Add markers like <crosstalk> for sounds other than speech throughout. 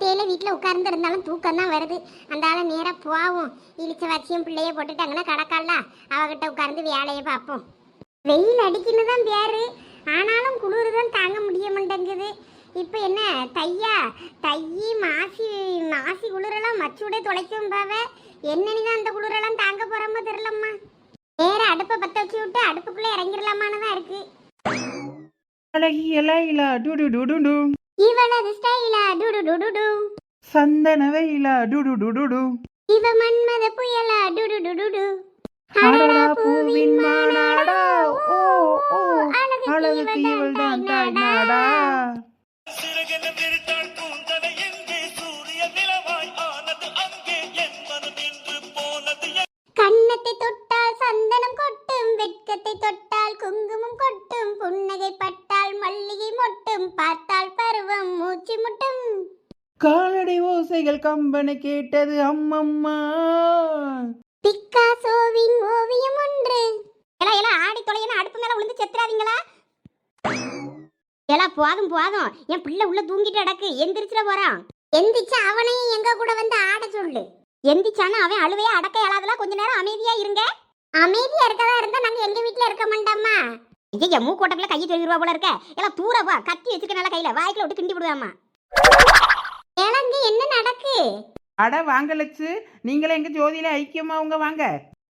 ஒத்தையில வீட்டில் உட்கார்ந்து இருந்தாலும் தூக்கம் தான் வருது. அந்த ஆளை நேராக போவோம். இழிச்ச வச்சியும் பிள்ளைய போட்டுட்டாங்கன்னா கடக்கால அவகிட்ட உட்கார்ந்து வேலையை பார்ப்போம். வெயில் அடிக்குன்னு தான் பேரு. ஆனாலும் குளிர் தான் தாங்க முடிய மாட்டேங்குது. இப்போ என்ன தையா? தையி மாசி மாசி குளிரெல்லாம் மச்சூடே தொலைக்கும் பாவ. என்னன்னு தான் அந்த குளிரெல்லாம் தாங்க போகிறோமோ தெரிலம்மா நேராக அடுப்பை பற்ற வச்சு விட்டு அடுப்புக்குள்ளே இறங்கிடலாமான்னு தான் இருக்கு. அழகிய லைலா டுடு டுடு டு. இவனது ஸ்டைலா டுடு டுடு டு சந்தன வெயிலா? டுடு டுடு டு இவ மன்மத புயலா? டுடு டுடு டு அடடா பூவின் மாநாடா ஓ ஓ அழகுக்கு இவள் தான் தாய் நாடா. சிறகென விரித்தாள் பூந்தனை ஓசைகள் கம்பனை கேட்டது அம்மம்மா! பிக்காசோவின் ஓவியம் ஒன்று. எல்லாம் எல்லாம் ஆடி தொலையன அடுப்பு மேல விழுந்து செத்துறாதீங்களா? எல்லாம் போதும் போதும். என் பிள்ளை உள்ள தூங்கிட்டு அடக்கு எந்திரிச்சிட போறான். எந்திரிச்சு அவனையும் எங்க கூட வந்து ஆட சொல்லு. எந்திரிச்சானா அவன் அழுவையா அடக்க இயலாதல கொஞ்ச நேரம் அமைதியா இருங்க. அமைதியா இருக்கதா இருந்தா நாங்க எங்க வீட்ல இருக்க மாட்டோமா ஐயா மூக்கோட்டக்குள்ள கையை தொழில் போல இருக்க. எல்லாம் தூரவா கத்தி வச்சிருக்க நல்லா கையில. வாய்க்குள்ள விட்டு கிண்டி விடுவாமா இளங்க என்ன நடக்கு? அட வாங்க லட்சு. நீங்களே எங்க ஜோதியில ஐக்கியமா உங்க வாங்க.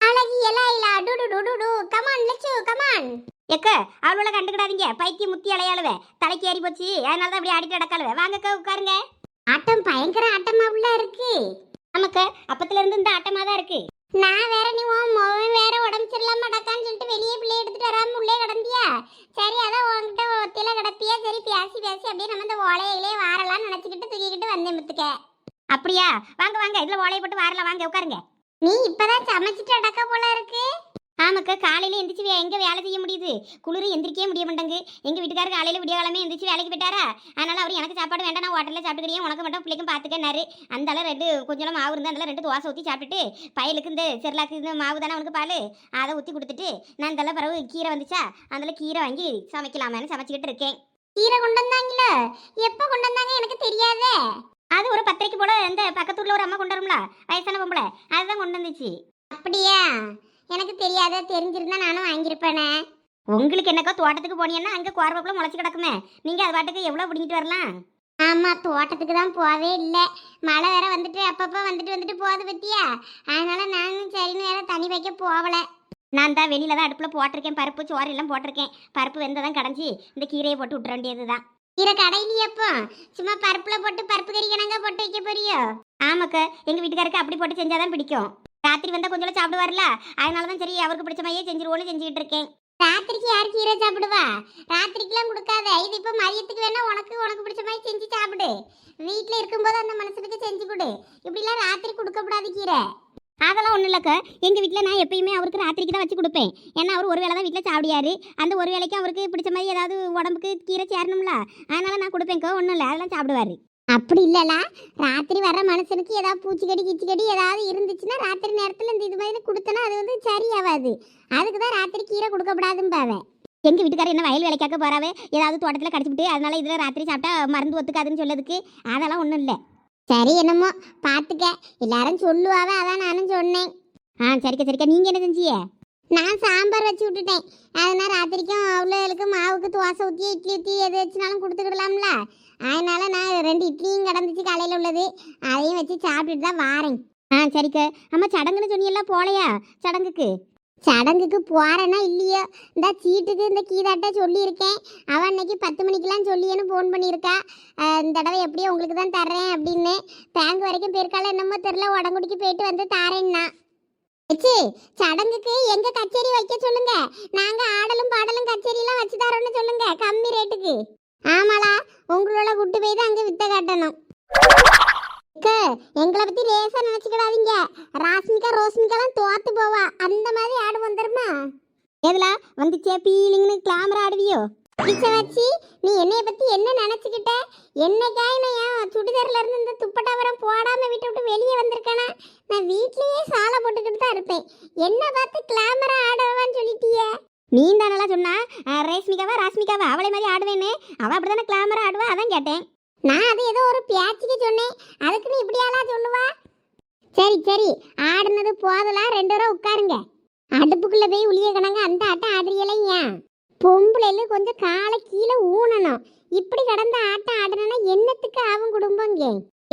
அழகி எலாயிலா டு டு டு டு டு. கமான் லெச்சு கமான் எக்க அவளோட கண்டுக்கிடாதீங்க. பைத்திய முத்தி அலையாளுவ. தலைக்கு ஏறி போச்சு. அதனால தான் அப்படி ஆடிட்டு நடக்காளுவ. வாங்கக்கா உட்காருங்க. ஆட்டம் பயங்கர ஆட்டமா உள்ள இருக்கு. நமக்கு அப்பத்துல இருந்து இந்த ஆட்டமா தான் இருக்கு. நான் வேற நீ உன் மோவன் வேற உடம்பு சரியில்லாம நடக்கான்னு சொல்லிட்டு வெளியே பிள்ளை எடுத்துட்டு வராம உள்ளே கிடந்தியா? சரி அதான் உன்கிட்ட ஒத்தியில கிடப்பியா? சரி பேசி பேசி அப்படியே நம்ம இந்த ஓலையிலே வாரலாம்னு நினைச்சுக்கிட்டு தூக்கிக்கிட்டு வந்தேன் முத்துக்க. அப்படியா? வாங்க வாங்க. இதுல ஓலையை போட்டு வாரலாம். வாங்க உட்காருங்க. நீ இப்பதான் சமைச்சிட்டு அடக்க போல இருக்கு. ஆமாக்கா காலையில எந்திரிச்சு எங்க வேலை செய்ய முடியுது? குளிர் எந்திரிக்கவே முடிய மாட்டேங்கு எங்க வீட்டுக்காரர் காலையில விடிய காலமே எந்திரிச்சு வேலைக்கு போயிட்டாரா? அதனால அவர் எனக்கு சாப்பாடு வேண்டாம் நான் ஹோட்டல்ல சாப்பிட்டுக்கிறியே உனக்கு மட்டும் பிள்ளைக்கும் பாத்துக்கனாரு அந்த ரெண்டு கொஞ்சம் மாவு இருந்தா அந்த ரெண்டு தோசை ஊற்றி சாப்பிட்டுட்டு பயலுக்கு இந்த செர்லாக்கு இந்த மாவு தானே அவனுக்கு பால்? அதை ஊற்றி கொடுத்துட்டு நான் இந்த பிறகு கீரை வந்துச்சா? அந்த கீரை வாங்கி சமைக்கலாமான்னு சமைச்சுக்கிட்டு இருக்கேன். கீரை கொண்டு வந்தாங்களோ? எப்போ கொண்டு வந்தாங்க? எனக்கு தெரியாதே. அது ஒரு பத்திரிக்கை போல இந்த பக்கத்தூர்ல ஒரு அம்மா கொண்டு வரும்ல வயசான பொம்பளை. அதுதான் கொண்டு வந்துச்சு. அப்படியா? எனக்கு தெரியாத தெரிஞ்சிருந்தா நானும் வாங்கியிருப்பேனே. உங்களுக்கு என்னக்கா தோட்டத்துக்கு போனீங்கன்னா அங்கே குறவக்குள்ள முளைச்சி கிடக்குமே. நீங்கள் அது பாட்டுக்கு எவ்வளோ பிடிங்கிட்டு வரலாம்? ஆமாம் தோட்டத்துக்கு தான் போவே இல்லை. மழை வேற வந்துட்டு அப்பப்போ வந்துட்டு வந்துட்டு போகுது பத்தியா? அதனால நானும் சரின்னு வேற தண்ணி வைக்க போகலை நான் தான் வெளியில தான் அடுப்பில் போட்டிருக்கேன். பருப்பு சோறு எல்லாம் போட்டிருக்கேன். பருப்பு வெந்ததான் கடைஞ்சி இந்த கீரையை போட்டு விட்டுற வேண்டியது தான் கீரை கடையிலையப்போ சும்மா பருப்புல போட்டு பருப்பு கறி கணங்கா போட்டு வைக்க போறியோ? ஆமாக்கா எங்க வீட்டுக்காருக்கு அப்படி போட்டு செஞ்சாதான் பிடிக்கும். ராத்திரி வந்தா கொஞ்சம் சாப்பிடுவார்ல? அதனால தான் சரி அவருக்கு பிடிச்ச மாதிரியே செஞ்சிருவோன்னு செஞ்சுக்கிட்டு இருக்கேன். ராத்திரிக்கு யார் கீரை சாப்பிடுவா? ராத்திரிக்கெல்லாம் கொடுக்காத. இது இப்போ மதியத்துக்கு வேணா உனக்கு உனக்கு பிடிச்ச மாதிரி செஞ்சு சாப்பிடு. வீட்டில் இருக்கும்போது அந்த மனுஷனுக்கு செஞ்சு கொடு. இப்படிலாம் ராத்திரி கொடுக்கக்கூடாது கீரை. அதெல்லாம் ஒன்றும் இல்லைக்கா. எங்கள் வீட்டில் நான் எப்பயுமே அவருக்கு ராத்திரிக்கு தான் வச்சு கொடுப்பேன். ஏன்னா அவர் ஒரு வேளை தான் வீட்டில் சாப்பிடியாரு அந்த ஒரு வேளைக்கு அவருக்கு பிடிச்ச மாதிரி ஏதாவது உடம்புக்கு கீரை சேரணும்ல? அதனால நான் கொடுப்பேன்க்கா. ஒன்றும் இல்லை. அதெல்லாம் சாப்பிடுவாரு. அப்படி இல்லல ராத்திரி வர்ற மனுஷனுக்கு ஏதாவது பூச்சிக்கடி கிச்சிக்கடி ஏதாவது இருந்துச்சுன்னா ராத்திரி நேரத்தில் இந்த இது மாதிரி கொடுத்தனா அது வந்து சரியாகாது அதுக்கு தான் ராத்திரி கீரை கொடுக்கப்படாதும்பாவே எங்கள் வீட்டுக்காரர் என்ன வயல் வேலைக்காக்க போறாவே? ஏதாவது தோட்டத்தில் கடிச்சுட்டு அதனால இதில் ராத்திரி சாப்பிட்டா மருந்து ஒத்துக்காதுன்னு சொல்லதுக்கு அதெல்லாம் ஒன்றும் இல்லை. சரி என்னமோ பார்த்துக்க எல்லாரும் சொல்லுவாவே அதான் நானும் சொன்னேன். ஆ சரிக்கா சரிக்கா. நீங்கள் என்ன செஞ்சிய நான் சாம்பார் வச்சு விட்டுட்டேன். அதனால் ராத்திரிக்கும் அவ்வளோகளுக்கு மாவுக்கு தோசை ஊற்றி இட்லி ஊற்றி எது வச்சுனாலும் கொடுத்துக்கிடலாம்ல. அதனால நான் ரெண்டு இட்லியும் கிடந்துச்சு காலையில் உள்ளது. அதையும் வச்சு சாப்பிட்டுட்டு தான் வாரேன். ஆ சரிக்கா அம்மா சடங்குன்னு சொன்னியல்ல போலையா? சடங்குக்கு? சடங்குக்கு போறேன்னா இல்லையோ? இந்த சீட்டுக்கு இந்த கீதாட்ட சொல்லியிருக்கேன். அவன் அன்னைக்கு பத்து மணிக்கெல்லாம் சொல்லியேன்னு ஃபோன் பண்ணியிருக்கா. இந்த தடவை எப்படியோ உங்களுக்கு தான் தர்றேன் அப்படின்னு. பேங்க் வரைக்கும் போயிருக்கால என்னமோ தெரில உடம்புடிக்கு போயிட்டு வந்து தாரேன்னா. ஏச்சி சடங்குக்கு எங்க கச்சேரி வைக்க சொல்லுங்க? நாங்க ஆடலும் பாடலும் கச்சேரியெல்லாம் வச்சு தரோம்னு சொல்லுங்க கம்மி ரேட்டுக்கு ஆமாளா? உங்களோட குட்டு போய் தான் அங்கே வித்த காட்டணும். எங்களை பத்தி லேசா நினைச்சுக்கிடாதீங்க. ராஸ்மிகா ரோஸ்மிகாலாம் தோத்து போவா. அந்த மாதிரி ஆடு வந்துருமா? எதுல வந்துச்சே பீலிங்னு கிளாமரா ஆடுவியோ? பிச்சை வச்சு நீ என்னைய பத்தி என்ன நினைச்சுக்கிட்ட? என்னைக்காய் நான் என் சுடிதார்ல இருந்து இந்த துப்பட்டாவரம் போடாம வீட்டை விட்டு வெளியே வந்திருக்கேனா? நான் வீட்லயே சாலை போட்டுக்கிட்டு தான் இருப்பேன். என்ன பார்த்து கிளாமரா ஆடவான்னு சொல்லிட்டியே. நீ தானெல்லாம் சொன்னா ரேஷ்மிகாவா ராஷ்மிகாவா? அவளை மாதிரி ஆடுவேன்னு. அவ அப்படிதானே கிளாமரா ஆடுவா? அதான் கேட்டேன். நான் அது ஏதோ ஒரு பேச்சுக்கு சொன்னேன். அதுக்கு நீ இப்படியாலாம் சொல்லுவா? சரி சரி. ஆடுனது போதலாம் ரெண்டு பேரும் உட்காருங்க. அடுப்புக்குள்ள போய் உளிய கணங்க. அந்த ஆட்டம் ஆடுறீங்களே ஏன் பொம்பளைல கொஞ்சம் காலை கீழே ஊனணும். இப்படி கடந்த ஆட்டம் ஆடுனா என்னத்துக்கு ஆகும் குடும்பங்க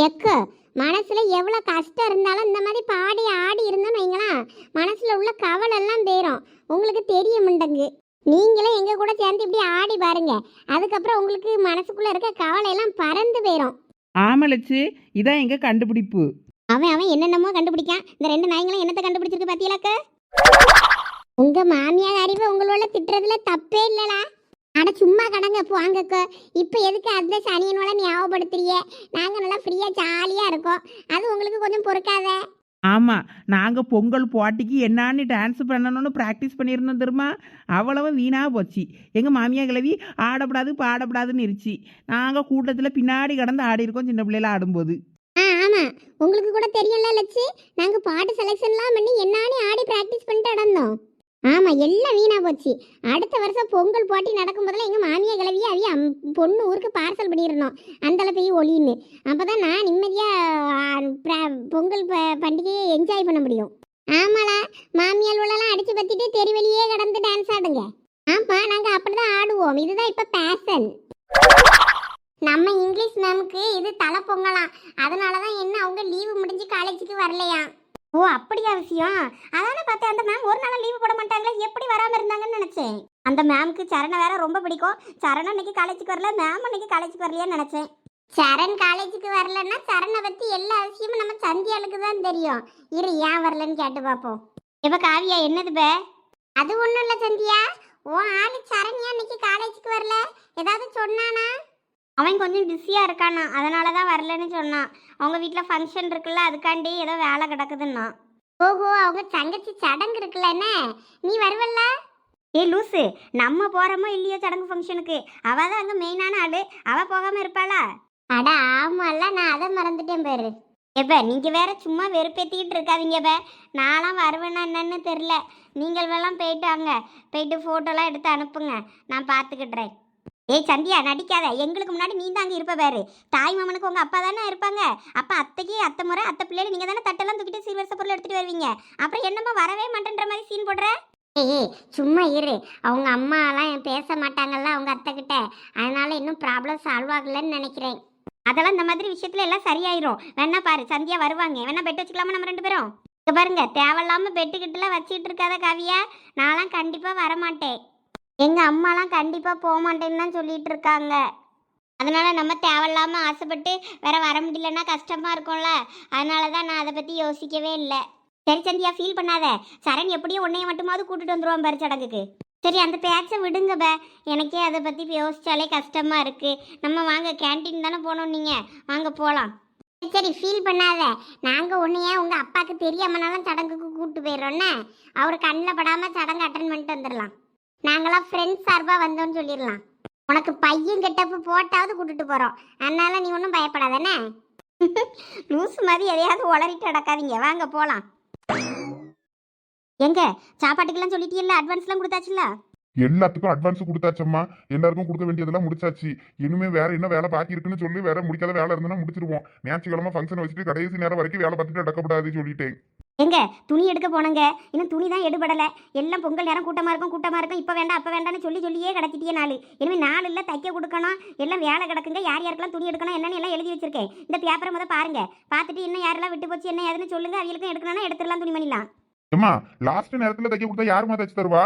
எக்கோ மனசுல எவ்வளவு கஷ்டம் இருந்தாலும் இந்த மாதிரி பாடி ஆடி இருந்தோம்னு வைங்களேன் மனசுல உள்ள கவலை எல்லாம் போயிடும் உங்களுக்கு தெரிய முண்டங்கு நீங்களே எங்க கூட சேர்ந்து இப்படி ஆடி பாருங்க. அதுக்கப்புறம் உங்களுக்கு மனசுக்குள்ள இருக்க கவலை எல்லாம் பறந்து போயிடும் ஆமா லட்சு இதான் எங்க கண்டுபிடிப்பு. அவன் அவன் என்னென்னமோ கண்டுபிடிக்கான். இந்த ரெண்டு நாய்ங்களும் என்னத்தை கண்டுபிடிச்சிருக்கு பாத்தியலாக்க உங்க மாமியார் அறிவு உங்களோட திட்டுறதுல தப்பே இல்லலா அட சும்மா கடங்க போங்கக்கோ இப்போ எதுக்கு அந்த சனியனோட ஞாபகப்படுத்துறிய நாங்க நல்லா ஃப்ரீயா ஜாலியா இருக்கோம். அது உங்களுக்கு கொஞ்சம் பொறுக்காத? ஆமா நாங்க பொங்கல் போட்டிக்கு என்னான்னு டான்ஸ் பண்ணணும்னு ப்ராக்டிஸ் பண்ணியிருந்தோம் தெரியுமா? அவ்வளவு வீணா போச்சு. எங்க மாமியா கிழவி ஆடப்படாது பாடப்படாதுன்னு இருச்சு நாங்க கூட்டத்துல பின்னாடி கடந்து ஆடி இருக்கோம் சின்ன பிள்ளைல ஆடும்போது. ஆ ஆமா. உங்களுக்கு கூட தெரியும்ல லட்சு? நாங்க பாட்டு செலெக்ஷன்லாம் பண்ணி என்னானே ஆடி பிராக்டிஸ் பண்ணிட்டு நடந்தோம். ஆமா எல்லாம் வீணா போச்சு. அடுத்த வருஷம் பொங்கல் போட்டி நடக்கும் போதெல்லாம் எங்க மாமியா கிளவிய அவிய அம்- பொண்ணு ஊருக்கு பார்சல் பண்ணிடணும் அந்தளவுக்கு போய் ஒளின்னு. அப்பதான் நான் நிம்மதியா பொங்கல் ப- பண்டிகையை என்ஜாய் பண்ண முடியும். ஆமாலா மாமியால் உள்ளலாம் அடிச்சு பத்திட்டு தெரு வெளியே கடந்து டான்ஸ் ஆடுங்க. நாங்கள் நாங்க அப்படிதான் ஆடுவோம். இதுதான் இப்ப பேஷன் நம்ம இங்கிலீஷ் மேமுக்கு இது தலை பொங்கலாம் அதனால தான் என்ன அவங்க லீவு முடிஞ்சு காலேஜுக்கு வரலையா? ஓ அப்படியா விஷயம் அதானே பார்த்தேன். அந்த மேம் ஒரு நாள் லீவு போட மாட்டாங்களே. எப்படி வராமல் இருந்தாங்கன்னு நினச்சேன். அந்த மேம்க்கு சரணை வேற ரொம்ப பிடிக்கும். சரண் அன்னைக்கு காலேஜுக்கு வரல. மேம் அன்னைக்கு காலேஜுக்கு வரலையான்னு நினச்சேன். சரண் காலேஜுக்கு வரலன்னா சரணை பற்றி எல்லா விஷயமும் நம்ம சந்தியாளுக்கு தான் தெரியும். இரு ஏன் வரலன்னு கேட்டு பார்ப்போம். இப்போ காவியா என்னது பே அது ஒன்றும் இல்லை சந்தியா. ஓ ஆளு சரண்யா அன்னைக்கு காலேஜுக்கு வரல. ஏதாவது சொன்னானா? அவன் கொஞ்சம் பிஸியாக இருக்கானா? அதனால தான் வரலன்னு சொன்னான். அவங்க வீட்டில் ஃபங்க்ஷன் இருக்குல்ல அதுக்காண்டி ஏதோ வேலை கிடக்குதுன்னா ஓஹோ அவங்க தங்கச்சி சடங்கு இருக்குல்ல என்ன? நீ வருவல்ல? ஏ லூசு நம்ம போகிறோமோ இல்லையோ சடங்கு ஃபங்க்ஷனுக்கு அவள் தான் அங்கே மெயினான ஆள். அவள் போகாமல் இருப்பாளா? அட ஆமால்ல நான் அதை மறந்துட்டேன் பாரு. எப்ப நீங்கள் வேற சும்மா வெறுப்பேற்றிக்கிட்டு இருக்காதீங்க பே நான்லாம் வருவேன்னா என்னன்னு தெரில நீங்கள் வேலாம் போயிட்டு வாங்க. போயிட்டு ஃபோட்டோலாம் எடுத்து அனுப்புங்க. நான் பார்த்துக்கிட்றேன் ஏய் சந்தியா நடிக்காத. எங்களுக்கு முன்னாடி நீ தான் அங்கே இருப்ப பாரு. தாய் மாமனுக்கு உங்க அப்பா தானே இருப்பாங்க. அப்ப அத்தைக்கு அத்தை முறை அத்தை பிள்ளைகள் நீங்க தானே தட்டெல்லாம் தூக்கிட்டு சீர்வரிசை பொருள் எடுத்துட்டு வருவீங்க. அப்புறம் என்னம்மா வரவே மாட்டேன்ற மாதிரி சீன் போடுற? ஏய் சும்மா இரு. அவங்க அம்மாலாம் பேச மாட்டாங்கல்ல அவங்க அத்தை கிட்ட. அதனால இன்னும் ப்ராப்ளம் சால்வ் ஆகலன்னு நினைக்கிறேன். அதெல்லாம் இந்த மாதிரி விஷயத்துல எல்லாம் சரியாயிரும். வேணா பாரு சந்தியா வருவாங்க. வேணா பெட் வச்சுக்கலாமா நம்ம ரெண்டு பேரும்? இங்க பாருங்க தேவையில்லாம பெட்டுக்கிட்டுல வச்சிட்டு இருக்காத காவியா. நான்லாம் கண்டிப்பா வரமாட்டேன். எங்க அம்மாலாம் கண்டிப்பா போக மாட்டேன்னு தான் சொல்லிட்டு இருக்காங்க அதனால நம்ம தேவையில்லாம ஆசைப்பட்டு வேற வர முடியலன்னா கஷ்டமா இருக்கும்ல. அதனால தான் நான் அதை பத்தி யோசிக்கவே இல்லை. சரி சந்தியா ஃபீல் பண்ணாத. சரண் எப்படியும் உன்னைய மட்டுமாவது கூட்டிட்டு வந்துருவான் பாரு சடங்குக்கு. சரி அந்த பேச்சை விடுங்க பே. எனக்கே அதை பத்தி யோசிச்சாலே கஷ்டமா இருக்கு. நம்ம வாங்க கேண்டீன் தானே போனோம் நீங்க. வாங்க போகலாம் சரி ஃபீல் பண்ணாத. நாங்கள் உன்னையே உங்கள் அப்பாவுக்கு தெரியாமனாலும் சடங்குக்கு கூப்பிட்டு போயிடுறோன்னே அவர் கண்ணில் படாமல் சடங்கு அட்டன் பண்ணிட்டு வந்துடலாம். நாங்களாம் ஃப்ரெண்ட்ஸ் சார்பாக வந்தோம்னு சொல்லிடலாம். உனக்கு பையன் கெட்டப்பு போட்டாவது கூட்டிட்டு போகிறோம் அதனால நீ ஒன்றும் பயப்படாதானே <laughs> லூசு மாதிரி எதையாவது உளறிட்டு அடக்காதீங்க வாங்க போலாம். எங்க? சாப்பாட்டுக்கெல்லாம் சொல்லிட்டீங்கல்ல? அட்வான்ஸ்லாம் கொடுத்தாச்சுல்ல? எல்லாத்துக்கும் அட்வான்ஸ் கொடுத்தாச்சம்மா. எல்லாருக்கும் கொடுக்க வேண்டியதெல்லாம் முடிச்சாச்சு. இனிமே வேற என்ன வேலை பாக்கி இருக்குன்னு சொல்லி வேற முடிக்காத வேலை இருந்ததுன்னா முடிச்சிருவோம். ஞாயிற்றுக்கிழமை ஃபங்க்ஷன் வச்சுட்டு கடைசி நேரம் வரைக்கும் வேலை பார்த்துட்டு அடக்கப்படாது சொல்லிட்டேன். எங்க? துணி எடுக்க போனங்க. இன்னும் துணி தான் எடுபடலை. எல்லாம் பொங்கல் நேரம் கூட்டமா இருக்கும் கூட்டமா இருக்கும். இப்போ வேண்டாம் அப்போ வேண்டாம்னு சொல்லி சொல்லியே கிடச்சிட்டியே நாள் இனிமேல் நாள் இல்லை தைக்க கொடுக்கணும். எல்லாம் வேலை கிடக்குங்க. யார் யாருக்கெல்லாம் துணி எடுக்கணும் என்னன்னு எல்லாம் எழுதி வச்சிருக்கேன். இந்த பேப்பரை முத பாருங்க. பார்த்துட்டு இன்னும் யாரெல்லாம் விட்டு போச்சு என்ன ஏதுன்னு சொல்லுங்க. அவங்களுக்கும் எடுக்கணும்னா எடுத்துடலாம் துணி பண்ணிடலாம் அம்மா லாஸ்ட் நேரத்தில் தைக்க கொடுத்தா யாருமா தைச்சு தருவா?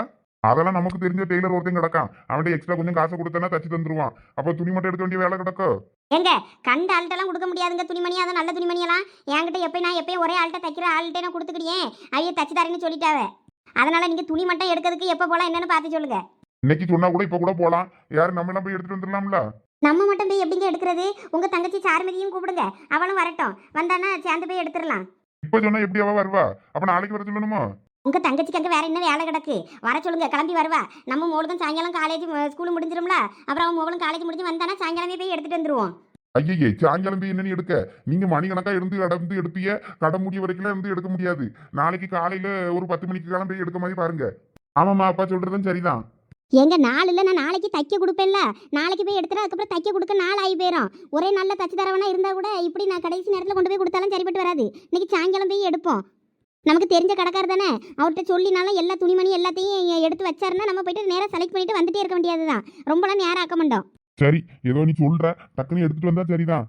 அதெல்லாம் நமக்கு தெரிஞ்ச டெய்லர் ஒருத்தன் கிடக்கான். அவன்கிட்ட எக்ஸ்ட்ரா கொஞ்சம் காசு கொடுத்தனா தச்சு தந்துருவான். அப்போ துணி மட்டும் எடுக்க வேண்டிய வேலை கிடக்கும் எங்க கண்ட ஆள்கிட்டலாம் கொடுக்க முடியாதுங்க. துணிமணி அதுவும் நல்ல துணிமணியெல்லாம் என்கிட்ட எப்போ நான் எப்பயும் ஒரே ஆள்கிட்ட தைக்கிற ஆள்கிட்ட நான் கொடுத்துக்கிட்டேன் அவைய தச்சு தரேன்னு சொல்லிட்டாவே. அதனால நீங்க துணி மட்டும் எடுக்கிறதுக்கு எப்போ போலாம் என்னன்னு பார்த்து சொல்லுங்க. இன்னைக்கு சொன்னா கூட இப்ப கூட போலாம். யாரு நம்ம எல்லாம் போய் எடுத்துட்டு வந்துடலாம்ல? நம்ம மட்டும் போய் எப்படிங்க எடுக்கிறது? உங்க தங்கச்சி சாருமதியும் கூப்பிடுங்க. அவளும் வரட்டும். வந்தானா சேர்ந்து போய் எடுத்துடலாம். இப்ப சொன்னா எப்படி அவ வருவா? அப்ப நாளைக்கு வர சொல்லணுமோ? உங்க தங்கச்சிக்கு அங்க வேற என்ன வேலை கிடக்கு? வர சொல்லுங்க கிளம்பி வருவா. நம்ம மோளுக்கும் சாயங்காலம் காலேஜ் ஸ்கூல் முடிஞ்சிரும்ல? அப்புறம் அவன் மோளும் காலேஜ் முடிஞ்சு வந்தானா சாயங்காலமே போய் எடுத்துட்டு வந்துருவோம். ஐயே சாயங்காலம் போய் என்னன்னு எடுக்க? நீங்க மணிக்கணக்கா இருந்து நடந்து எடுப்பிய கடை முடிய வரைக்கும் இருந்து எடுக்க முடியாது. நாளைக்கு காலையில ஒரு பத்து மணிக்கு கிளம்பி எடுக்க மாதிரி பாருங்க. ஆமாம்மா அப்பா சொல்றதும் சரிதான். எங்க நாள் இல்லை நான் நாளைக்கு தைக்க கொடுப்பேன்ல. நாளைக்கு போய் எடுத்துட்டு அதுக்கப்புறம் தைக்க கொடுக்க நாள் ஆகி போயிடும் ஒரே நல்ல தச்சு தரவனா இருந்தா கூட இப்படி நான் கடைசி நேரத்தில் கொண்டு போய் கொடுத்தாலும் சரிப்பட்டு வராது. இன்னைக்கு சாயங்காலம் போய் எடுப்போம். நமக்கு தெரிஞ்ச கடைக்காரர் தானே? அவர்கிட்ட சொல்லினாலும் எல்லா துணிமணி எல்லாத்தையும் எடுத்து வச்சாருன்னா நம்ம போயிட்டு நேராக செலக்ட் பண்ணிட்டு வந்துட்டே இருக்க வேண்டியதுதான். ரொம்பலாம் நேரம் ஆக்க மாட்டோம். சரி ஏதோ நீ சொல்ற. டக்குன்னு எடுத்துட்டு வந்தா சரிதான்.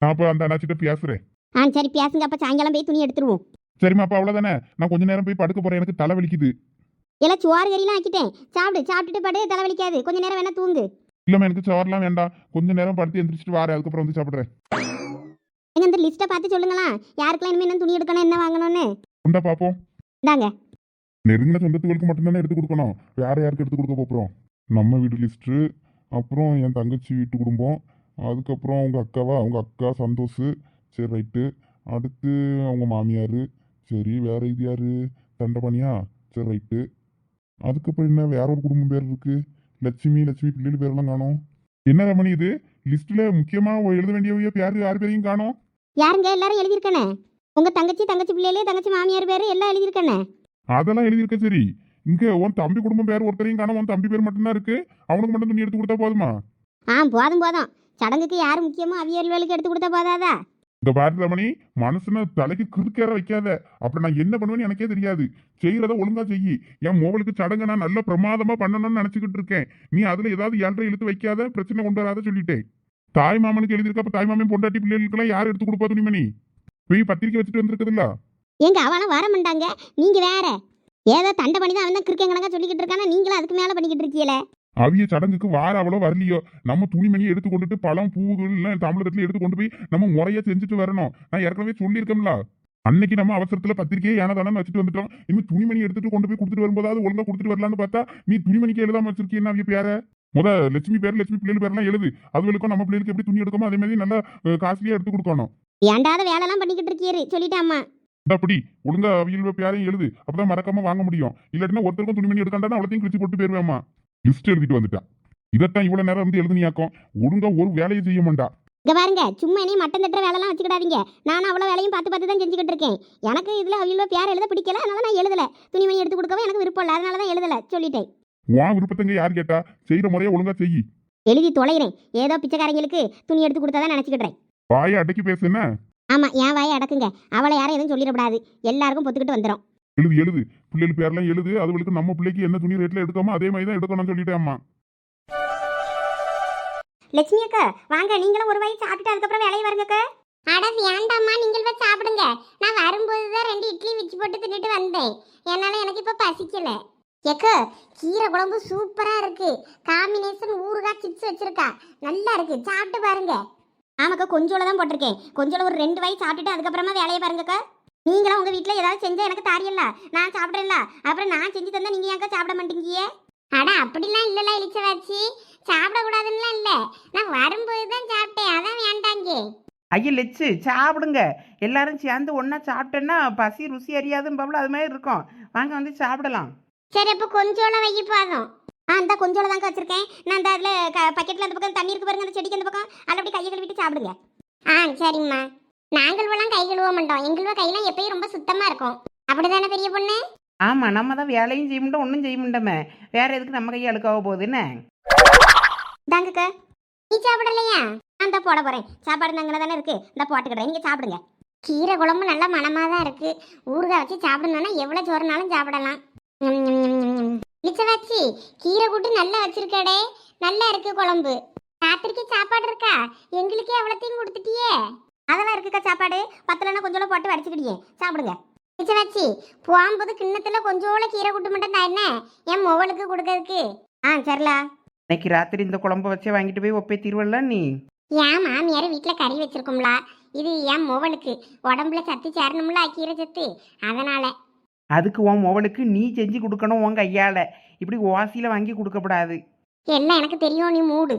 நான் அப்ப அந்த அண்ணாச்சிட்ட பேசுறேன். ஆ சரி பேசுங்க. அப்போ சாயங்காலம் போய் துணி எடுத்துருவோம். சரிம்மா அப்ப அவ்வளவுதானே? நான் கொஞ்ச நேரம் போய் படுக்க போறேன். எனக்கு தலை வலிக்குது. எல்லாம் சோறு கறிலாம் ஆக்கிட்டேன். சாப்பிடு சாப்பிட்டுட்டு படு தலைவலிக்காது கொஞ்ச நேரம் வேணா தூங்கு. இல்லம்மா எனக்கு சோறுலாம் வேண்டாம். கொஞ்ச நேரம் படுத்து எந்திரிச்சிட்டு வாரேன். அதுக்கப்புறம் வந்து சாப்பிடுறேன். எங்க இந்த லிஸ்ட்டை பார்த்து சொல்லுங்களா யாருக்கெல்லாம் இனிமேல் என்ன துணி எடுக்கணும் என்ன வாங்கணும்னு? உண்டா பாப்போம். நெருங்கின சொந்தத்துகளுக்கு மட்டும்தானே எடுத்து கொடுக்கணும். வேற யாருக்கு எடுத்து கொடுக்க போறோம்? நம்ம வீடு லிஸ்ட்டு அப்புறம் என் தங்கச்சி வீட்டு குடும்பம் அதுக்கப்புறம் அவங்க அக்காவா? அவங்க அக்கா சந்தோஷ் சரி ரைட்டு. அடுத்து அவங்க மாமியார் சரி வேற இது யாரு? தண்டபாணியா? சரி ரைட்டு. அதுக்கப்புறம் என்ன வேற ஒரு குடும்பம் பேர் இருக்கு? லட்சுமி லட்சுமி பிள்ளைகள் பேரெல்லாம் காணோம். என்ன ரமணி இது? லிஸ்ட்ல முக்கியமா எழுத வேண்டியவைய பேர் யார் பேரையும் காணோம்? யாருங்க? எல்லாரும் எழுதியிருக்கனே? உங்க தங்கச்சி தங்கச்சி பிள்ளைகளே தங்கச்சி மாமியார் பேரு எல்லாம் எழுதியிருக்கனே. அதெல்லாம் எழுதியிருக்க சரி. இங்க உன் தம்பி குடும்பம் பேர் ஒருத்தரையும் காணோம். உன் தம்பி பேர் மட்டும்தான் இருக்கு. அவனுக்கு மட்டும் துணி எடுத்து கொடுத்தா போதுமா? ஆ போதும் போதும். சடங்குக்கு யார் முக்கியமோ அவியல்களுக்கு எடுத்து கொடுத்தா போதாதா? இந்த பாரதி ரமணி மனுஷனை தலைக்கு கிறுக்கேற வைக்காத. அப்புறம் நான் என்ன பண்ணுவேன்னு எனக்கே தெரியாது. செய்யறத ஒழுங்கா செய்யி. என் மோவலுக்கு சடங்கை நான் நல்ல பிரமாதமா பண்ணணும்னு நினைச்சுக்கிட்டு இருக்கேன். நீ அதுல ஏதாவது ஏழரை இழுத்து வைக்காத பிரச்சனை கொண்டு வராத சொல்லிட்டேன். தாய் மாமனுக்கு எழுதியிருக்க அப்ப தாய் மாமன் பொண்டாட்டி பிள்ளைகளுக்கெல்லாம் யார் எடுத்து கொடுப்பா துணிமணி? போய் பத்திரிக்கை வச்சுட்டு வந்திருக்குதுல்ல? எங்க அவன வர மாட்டாங்க. நீங்க வேற. ஏதோ தண்டை பண்ணி தான் அவன் தான் கிறுக்கன் கணக்கா சொல்லிக்கிட்டு இருக்கானா? நீங்களும் அதுக்கு மேல பண்ணிக்கிட்டு இருக்கீங்களே. அவிய சடங்குக்கு வார அவ்வளோ வரலையோ? நம்ம துணிமணியை எடுத்து கொண்டுட்டு பழம் பூவுகள் எல்லாம் தாமிரத்துல எடுத்து கொண்டு போய் நம்ம முறையா செஞ்சுட்டு வரணும். நான் ஏற்கனவே சொல்லியிருக்கேன்ல. அன்னைக்கு நம்ம அவசரத்துல பத்திரிக்கையை ஏனதானு வச்சுட்டு வந்துட்டோம். இனிமே துணிமணி எடுத்துட்டு கொண்டு போய் கொடுத்துட்டு வரும்போதாவது ஒழுங்கா கொடுத்துட்டு வரலான்னு பார்த்தா நீ துணிமணிக்கு எழுதாம வச்சிருக்கீங்க அவிய பேர? முத லட்சுமி பேர் லட்சுமி பிள்ளைகள் பேர்லாம் எழுது. அதுகளுக்கும் நம்ம பிள்ளைகளுக்கு எப்படி துணி எடுக்கமோ அதே மாதிரி நல்லா காஸ்ட்லியா எடுத்து கொடுக்கணும். ஏண்டாத வேலைலாம் பண்ணிக்கிட்டு இருக்கீரு சொல்லிட்டாமா அப்படி ஒழுங்கா அவியல் பேரையும் எழுது. அப்பதான் மறக்காம வாங்க முடியும். இல்லாட்டினா ஒருத்தருக்கும் துணிமணி எடுக்காண்டா அவ்வளோத்தையும் கிழிச்சு போட்டு போயிருவேம்மா. லிஸ்ட் எழுதிட்டு வந்துட்டான். இதைத்தான் இவ்வளவு நேரம் வந்து எழுதுனியாக்கும். ஒழுங்கா ஒரு வேலையை செய்ய மாட்டா. இங்க பாருங்க சும்மா என்னையும் மட்டம் தட்டுற வேலைலாம் வச்சுக்கிடாதீங்க. நான் அவ்வளோ வேலையும் பார்த்து பார்த்து தான் செஞ்சுக்கிட்டு இருக்கேன். எனக்கு இதில் அவ்வளோ பேர் எழுத பிடிக்கல அதனால நான் எழுதல. துணிமணி எடுத்து கொடுக்கவும் எனக்கு விருப்பம் இல்லை அதனால தான் எழுதல சொல்லிட்டேன். உன் விருப்பத்தங்க யார் கேட்டா? செய்யற முறையை ஒழுங்கா செய்யி. எழுதி தொலைகிறேன். ஏதோ பிச்சைக்காரங்களுக்கு துணி எடுத்து கொடுத்தா தான் நினச்சிக்கிட்டேன் வாயை அடக்கி பேசுன ஆமாம் என் வாயை அடக்குங்க. அவளை யாரும் எதுவும் சொல்லிடக்கூடாது. எல்லாருக்கும் பொத்துக்கிட்டு வந்துடும் எழுது எழுது. பிள்ளைகள் பேர்லாம் எழுது. அதுகளுக்கு நம்ம பிள்ளைக்கு என்ன துணி ரேட்ல எடுக்காமோ அதே மாதிரி தான் எடுக்கணும்னு சொல்லிட்டேன் அம்மா லட்சுமி அக்கா வாங்க நீங்களும் ஒரு வயசு சாப்பிட்டுட்டு அதுக்கப்புறம் வேலையை வருங்கக்கா அட வேண்டாம்மா நீங்கள் போய் சாப்பிடுங்க. நான் வரும்போது தான் ரெண்டு இட்லி வச்சு போட்டு தின்னுட்டு வந்தேன். என்னால எனக்கு இப்போ பசிக்கல. எக்கா கீரை குழம்பு சூப்பரா இருக்கு. காம்பினேஷன் ஊறுகாய் சிப்ஸ் வச்சிருக்கா. நல்லா இருக்கு. சாப்பிட்டு பாருங்க. ஆமாக்கா கொஞ்சோல தான் போட்டிருக்கேன். கொஞ்சோல ஒரு ரெண்டு வயசு சாப்பிட்டுட்டு அதுக்கப்புறமா வேலையை பாருங்கக்கா. நீங்களும் உங்க வீட்டில் ஏதாவது செஞ்சா எனக்கு தாரியல்ல. நான் சாப்பிட்றேன்ல. அப்புறம் நான் செஞ்சு தந்தா நீங்க ஏங்க சாப்பிட மாட்டேங்கியே அட அப்படிலாம் இல்லல இளிச்சவாச்சி சாப்பிடக்கூடாதுன்னுலாம் இல்லை. நான் வரும்போது தான் சாப்பிட்டேன். அதான் வேண்டாங்க. ஐயா லெச்சு சாப்பிடுங்க. எல்லாரும் சேர்ந்து ஒன்றா சாப்பிட்டேன்னா பசி ருசி அறியாதும் பபுள் அது மாதிரி இருக்கும். வாங்க வந்து சாப்பிடலாம். சரி அப்போ கொஞ்சோளம் வை பாதம் ஆ இந்த கொஞ்சோளம் தாங்க வச்சிருக்கேன். நான் அந்த அதில் க பக்கெட்டில் அந்த பக்கம் தண்ணி இருக்கு பாருங்க அந்த செடிக்கு அந்த பக்கம். அதில் அப்படி கையை கழுவிட்டு சாப்பிடுங்க. ஆ சரிம்மா. நாங்கள் எல்லாம் கை கழுவ மாட்டோம். எங்களோட கையெல்லாம் எப்பயும் ரொம்ப சுத்தமாக இருக்கும். அப்படிதானே பெரிய பொண்ணு? ஆமாம் நம்ம தான் வேலையும் செய்ய முடியும் ஒன்றும் செய்ய முடியாம வேற எதுக்கு நம்ம கையை அழுக்காக போகுதுன்னு தாங்கக்கா நீ சாப்பிடலையா? நான் தான் போட போறேன். சாப்பாடு நாங்கள தானே இருக்கு. இந்த போட்டுக்கிறேன் நீங்க சாப்பிடுங்க. கீரை குழம்பு நல்ல மனமா தான் இருக்கு. ஊறுகாய் வச்சு சாப்பிடணும்னா எவ்வளவு சோறுனாலும் சாப்பிடலாம். வச்சு கீரை கூட்டு நல்லா வச்சிருக்கடே. நல்லா இருக்கு குழம்பு. ராத்திரிக்கு சாப்பாடு இருக்கா? எங்களுக்கே எவ்வளோத்தையும் கொடுத்துட்டியே. அதெல்லாம் இருக்குக்கா சாப்பாடு. பத்தலன்னா கொஞ்சோல போட்டு வடிச்சுக்கிடியே. சாப்பிடுங்க. வச்சு போகும்போது கிண்ணத்துல கொஞ்சோல கீரை கூட்டு மட்டும் தான் என்ன? என் மொபைலுக்கு கொடுக்கறதுக்கு. ஆ சரிலா. இன்னைக்கு ராத்திரி இந்த குழம்ப வச்சே வாங்கிட்டு போய் ஒப்பே தீர்வல்ல நீ? என் மாமியார் வீட்டில் கறி வச்சிருக்கோம்ல. இது என் மொவலுக்கு உடம்புல சத்து சேரணும்ல கீரை சத்து. அதனால. அதுக்கு உன் மொபைலுக்கு நீ செஞ்சு கொடுக்கணும் உன் கையால். இப்படி ஓசியில் வாங்கி கொடுக்கப்படாது. எல்லாம் எனக்கு தெரியும் நீ மூடு.